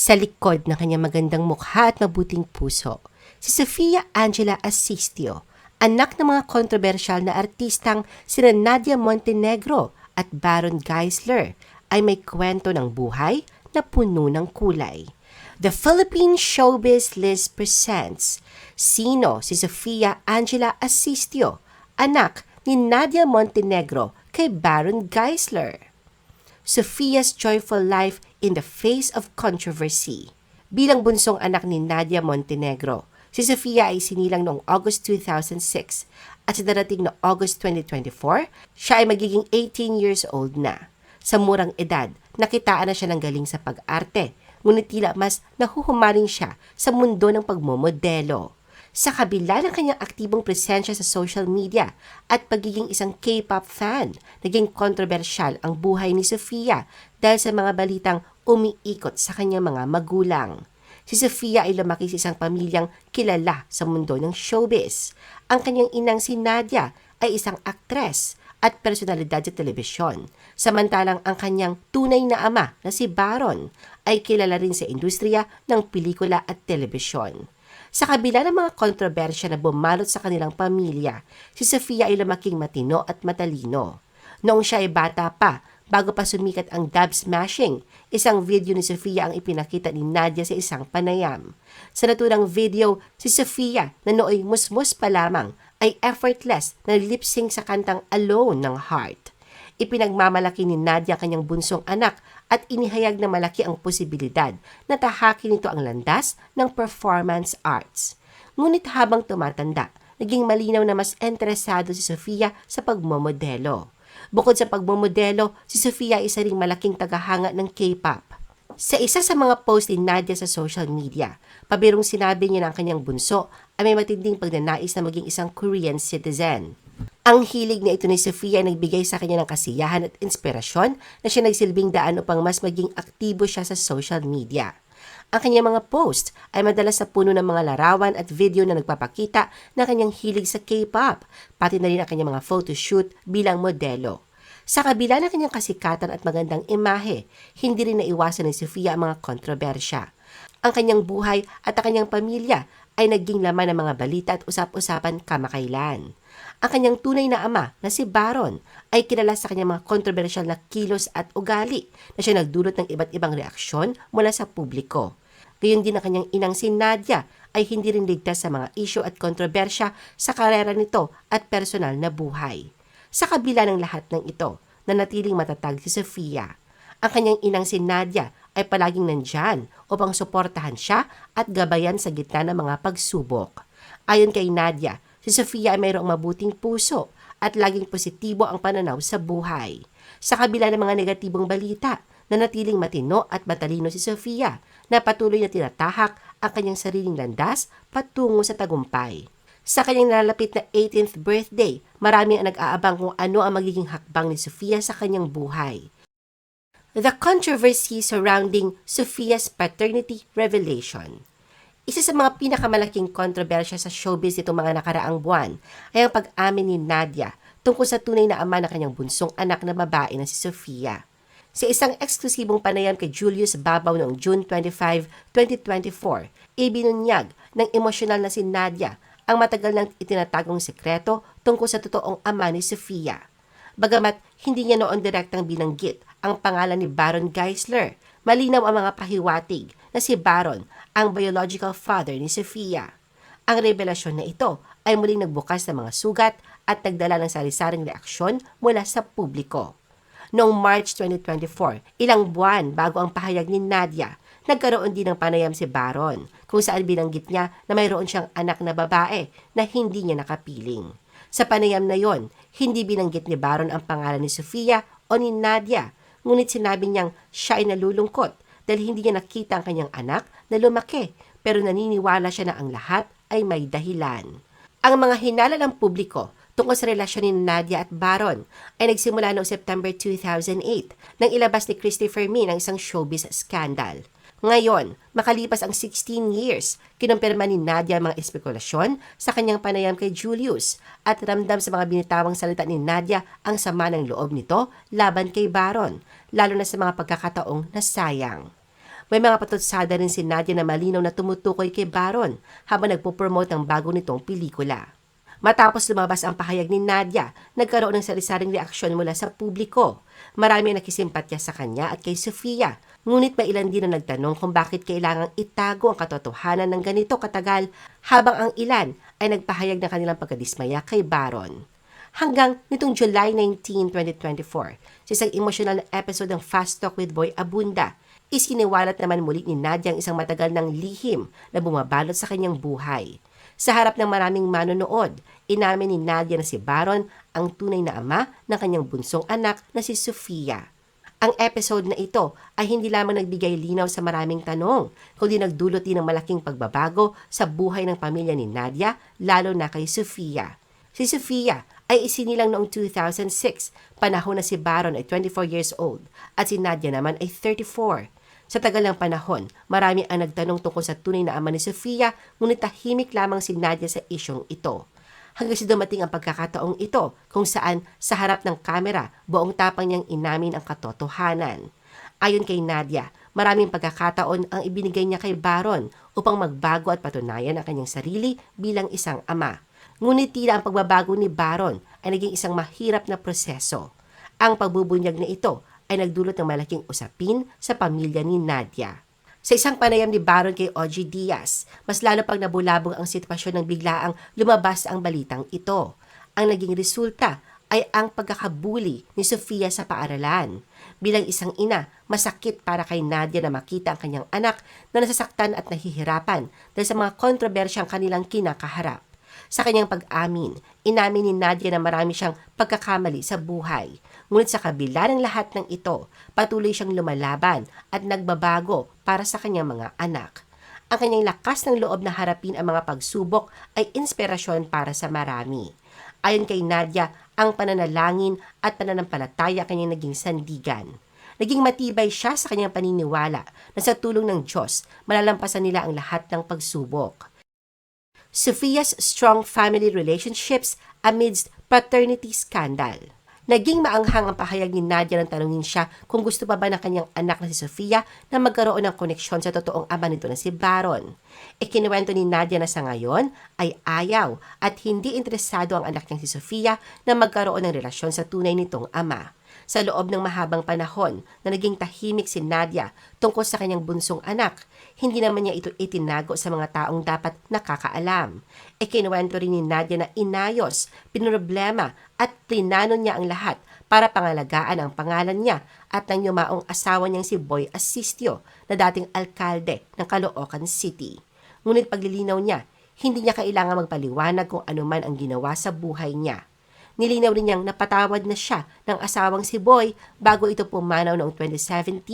Sa likod ng kanyang magandang mukha at mabuting puso, si Sofia Angela Asistio, anak ng mga kontrobersyal na artistang sina Nadia Montenegro at Baron Geisler, ay may kwento ng buhay na puno ng kulay. The Philippine Showbiz List presents Sino si Sofia Angela Asistio, anak ni Nadia Montenegro kay Baron Geisler? Sophia's Joyful Life in the Face of Controversy. Bilang bunsong anak ni Nadia Montenegro, si Sofia ay sinilang noong August 2006 at sa darating na August 2024, siya ay magiging 18 years old na. Sa murang edad, nakitaan na siya ng galing sa pag-arte, ngunit tila mas nahuhumaling siya sa mundo ng pagmomodelo. Sa kabila ng kanyang aktibong presensya sa social media at pagiging isang K-pop fan, naging kontrobersyal ang buhay ni Sofia dahil sa mga balitang umiikot sa kanyang mga magulang. Si Sofia ay lumaki sa isang pamilyang kilala sa mundo ng showbiz. Ang kanyang inang si Nadia ay isang aktres at personalidad sa telebisyon. Samantalang ang kanyang tunay na ama na si Baron ay kilala rin sa industriya ng pelikula at telebisyon. Sa kabila ng mga kontrobersya na bumalot sa kanilang pamilya, si Sofia ay lumaking matino at matalino. Noong siya ay bata pa, bago pa sumikat ang dub smashing, isang video ni Sofia ang ipinakita ni Nadia sa isang panayam. Sa naturang video, si Sofia na nooy musmus pa lamang ay effortless na lip-sync sa kantang Alone ng Heart. Ipinagmamalaki ni Nadia kanyang bunsong anak at inihayag na malaki ang posibilidad na tahakin nito ang landas ng performance arts. Ngunit habang tumatanda, naging malinaw na mas interesado si Sofia sa pagmomodelo. Bukod sa pagmomodelo, si Sofia ay isa ring malaking tagahanga ng K-pop. Sa isa sa mga post ni Nadia sa social media, pabirong sinabi niya ang kanyang bunso ay may matinding pagnanais na maging isang Korean citizen. Ang hilig na ito ni Sofia ay nagbigay sa kanya ng kasiyahan at inspirasyon na siya nagsilbing daan upang mas maging aktibo siya sa social media. Ang kanyang mga post ay madalas sa puno ng mga larawan at video na nagpapakita ng kanyang hilig sa K-pop, pati na rin ang kanyang mga photoshoot bilang modelo. Sa kabila ng kanyang kasikatan at magandang imahe, hindi rin naiwasan ni Sofia ang mga kontrobersya. Ang kanyang buhay at ang kanyang pamilya ay naging laman ng mga balita at usap-usapan kamakailan. Ang kanyang tunay na ama na si Baron ay kilala sa kanyang mga kontrobersyal na kilos at ugali na siya nagdulot ng iba't ibang reaksyon mula sa publiko. Gayon din ang kanyang inang si Nadia ay hindi rin ligtas sa mga isyo at kontrobersya sa karera nito at personal na buhay. Sa kabila ng lahat ng ito, nanatiling matatag si Sofia. Ang kanyang inang si Nadia ay palaging nandyan upang suportahan siya at gabayan sa gitna ng mga pagsubok. Ayon kay Nadia, si Sofia ay mayroong mabuting puso at laging positibo ang pananaw sa buhay. Sa kabila ng mga negatibong balita, nanatiling matino at matalino si Sofia na patuloy na tinatahak ang kanyang sariling landas patungo sa tagumpay. Sa kanyang nalalapit na 18th birthday, marami ang nag-aabang kung ano ang magiging hakbang ni Sofia sa kanyang buhay. The controversy surrounding Sophia's paternity revelation. Isa sa mga pinakamalaking kontrobersya sa showbiz nitong mga nakaraang buwan ay ang pag-amin ni Nadia tungkol sa tunay na ama ng kanyang bunsong anak na babae na si Sofia. Sa isang eksklusibong panayam kay Julius Babaw noong June 25, 2024, ibinunyag ng emosyonal na si Nadia ang matagal nang itinatagong sekreto tungkol sa totoong ama ni Sofia. Bagamat hindi niya noon direktang binanggit ang pangalan ni Baron Geisler, malinaw ang mga pahiwatig na si Baron ang biological father ni Sofia. Ang revelasyon na ito ay muling nagbukas ng mga sugat at nagdala ng sarisaring reaksyon mula sa publiko. Noong March 2024, ilang buwan bago ang pahayag ni Nadia, nagkaroon din ng panayam si Baron kung saan binanggit niya na mayroon siyang anak na babae na hindi niya nakapiling. Sa panayam na yon, hindi binanggit ni Baron ang pangalan ni Sofia o ni Nadia ngunit sinabi niyang siya ay nalulungkot dahil hindi niya nakita ang kanyang anak na lumaki pero naniniwala siya na ang lahat ay may dahilan. Ang mga hinala ng publiko tungkol sa relasyon ni Nadia at Baron ay nagsimula noong September 2008 nang ilabas ni Christopher Min ang isang showbiz scandal. Ngayon, makalipas ang 16 years, kinumpirma ni Nadia ang mga espekulasyon sa kanyang panayam kay Julius at ramdam sa mga binitawang salita ni Nadia ang sama ng loob nito laban kay Baron, lalo na sa mga pagkakataong nasayang. May mga patutsada rin si Nadia na malinaw na tumutukoy kay Baron habang nagpo-promote ng bago nitong pelikula. Matapos lumabas ang pahayag ni Nadia, nagkaroon ng sarisaring reaksyon mula sa publiko. Marami ang nakisimpatya sa kanya at kay Sofia, ngunit may ilan din na nagtanong kung bakit kailangang itago ang katotohanan ng ganito katagal habang ang ilan ay nagpahayag ng kanilang pagkadismaya kay Baron. Hanggang nitong July 19, 2024, sa isang emosyonal na episode ng Fast Talk with Boy Abunda, isiniwalat naman muli ni Nadia ang isang matagal ng lihim na bumabalot sa kanyang buhay. Sa harap ng maraming manonood, inamin ni Nadia na si Baron ang tunay na ama ng kanyang bunsong anak na si Sofia. Ang episode na ito ay hindi lamang nagbigay linaw sa maraming tanong, kundi nagdulot din ng malaking pagbabago sa buhay ng pamilya ni Nadia, lalo na kay Sofia. Si Sofia ay isinilang noong 2006, panahon na si Baron ay 24 years old at si Nadia naman ay 34. Sa tagal ng panahon, marami ang nagtanong tungkol sa tunay na ama ni Sofia, ngunit tahimik lamang si Nadia sa isyong ito. Hanggang sa dumating ang pagkakataong ito kung saan sa harap ng kamera, buong tapang niyang inamin ang katotohanan. Ayon kay Nadia, maraming pagkakataon ang ibinigay niya kay Baron upang magbago at patunayan ang kanyang sarili bilang isang ama. Ngunit tila ang pagbabago ni Baron ay naging isang mahirap na proseso. Ang pagbubunyag na ito ay nagdulot ng malaking usapin sa pamilya ni Nadia. Sa isang panayam ni Baron kay OG Diaz, mas lalo pang nabulabog ang sitwasyon ng biglaang lumabas ang balitang ito. Ang naging resulta ay ang pagkakabuli ni Sofia sa paaralan. Bilang isang ina, masakit para kay Nadia na makita ang kanyang anak na nasasaktan at nahihirapan dahil sa mga kontrobersyang kanilang kinakaharap. Sa kanyang pag-amin, inamin ni Nadia na marami siyang pagkakamali sa buhay. Ngunit sa kabila ng lahat ng ito, patuloy siyang lumalaban at nagbabago para sa kanyang mga anak. Ang kanyang lakas ng loob na harapin ang mga pagsubok ay inspirasyon para sa marami. Ayon kay Nadia, ang pananalangin at pananampalataya kanyang naging sandigan. Naging matibay siya sa kanyang paniniwala na sa tulong ng Diyos, malalampasan nila ang lahat ng pagsubok. Sophia's strong family relationships amidst paternity scandal. Naging maanghang ang pahayag ni Nadia nang tanungin siya kung gusto pa ba ng kanyang anak na si Sofia na magkaroon ng koneksyon sa totoong ama nito na si Baron. Ikinuwento ni Nadia na sa ngayon ay ayaw at hindi interesado ang anak niyang si Sofia na magkaroon ng relasyon sa tunay nitong ama sa loob ng mahabang panahon na naging tahimik si Nadia tungkol sa kanyang bunsong anak. Hindi naman niya ito itinago sa mga taong dapat nakakaalam. Ikinuwento rin ni Nadia na inayos, pinroblema at plinano niya ang lahat para pangalagaan ang pangalan niya at ng yumaong asawa niyang si Boy Asistio na dating alkalde ng Caloocan City. Ngunit paglilinaw niya, hindi niya kailangan magpaliwanag kung ano man ang ginawa sa buhay niya. Nilinaw rin niyang napatawad na siya ng asawang si Boy bago ito pumanaw noong 2017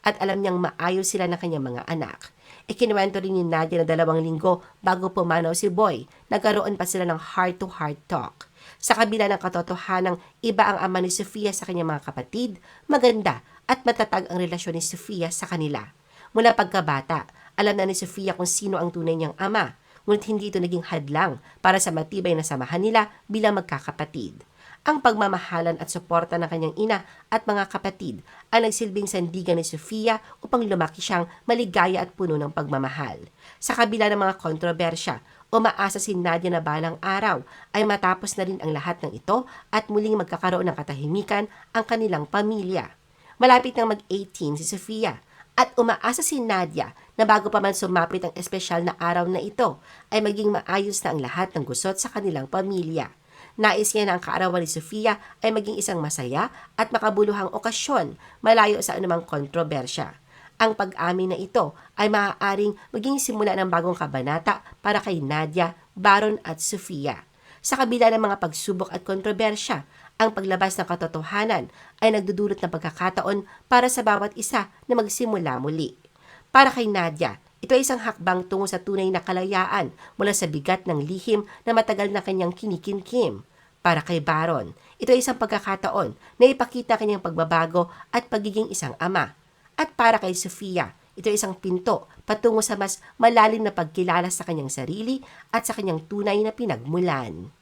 at alam niyang maayos sila ng kanyang mga anak. Ikinuwento rin ni Nadia na dalawang linggo bago pumanaw si Boy, nagkaroon pa sila ng heart-to-heart talk. Sa kabila ng katotohanang iba ang ama ni Sofia sa kanyang mga kapatid, maganda at matatag ang relasyon ni Sofia sa kanila. Mula pagkabata, alam na ni Sofia kung sino ang tunay niyang ama ngunit hindi ito naging hadlang para sa matibay na samahan nila bilang magkakapatid. Ang pagmamahalan at suporta ng kanyang ina at mga kapatid ang nagsilbing sandigan ni Sofia upang lumaki siyang maligaya at puno ng pagmamahal. Sa kabila ng mga kontrobersya, umaasa si Nadia na balang araw ay matapos na rin ang lahat ng ito at muling magkakaroon ng katahimikan ang kanilang pamilya. Malapit nang mag-18 si Sofia at umaasa si Nadia na bago pa man sumapit ang espesyal na araw na ito, ay maging maayos na ang lahat ng gusot sa kanilang pamilya. Nais niya na ang kaarawan ni Sofia ay maging isang masaya at makabuluhang okasyon malayo sa anumang kontrobersya. Ang pag-amin na ito ay maaaring maging simula ng bagong kabanata para kay Nadia, Baron at Sofia. Sa kabila ng mga pagsubok at kontrobersya, ang paglabas ng katotohanan ay nagdudulot ng pagkakataon para sa bawat isa na magsimula muli. Para kay Nadia, ito ay isang hakbang tungo sa tunay na kalayaan mula sa bigat ng lihim na matagal na kanyang kinikinkim. Para kay Baron, ito ay isang pagkakataon na ipakita kanyang pagbabago at pagiging isang ama. At para kay Sofia, ito ay isang pinto patungo sa mas malalim na pagkilala sa kanyang sarili at sa kanyang tunay na pinagmulan.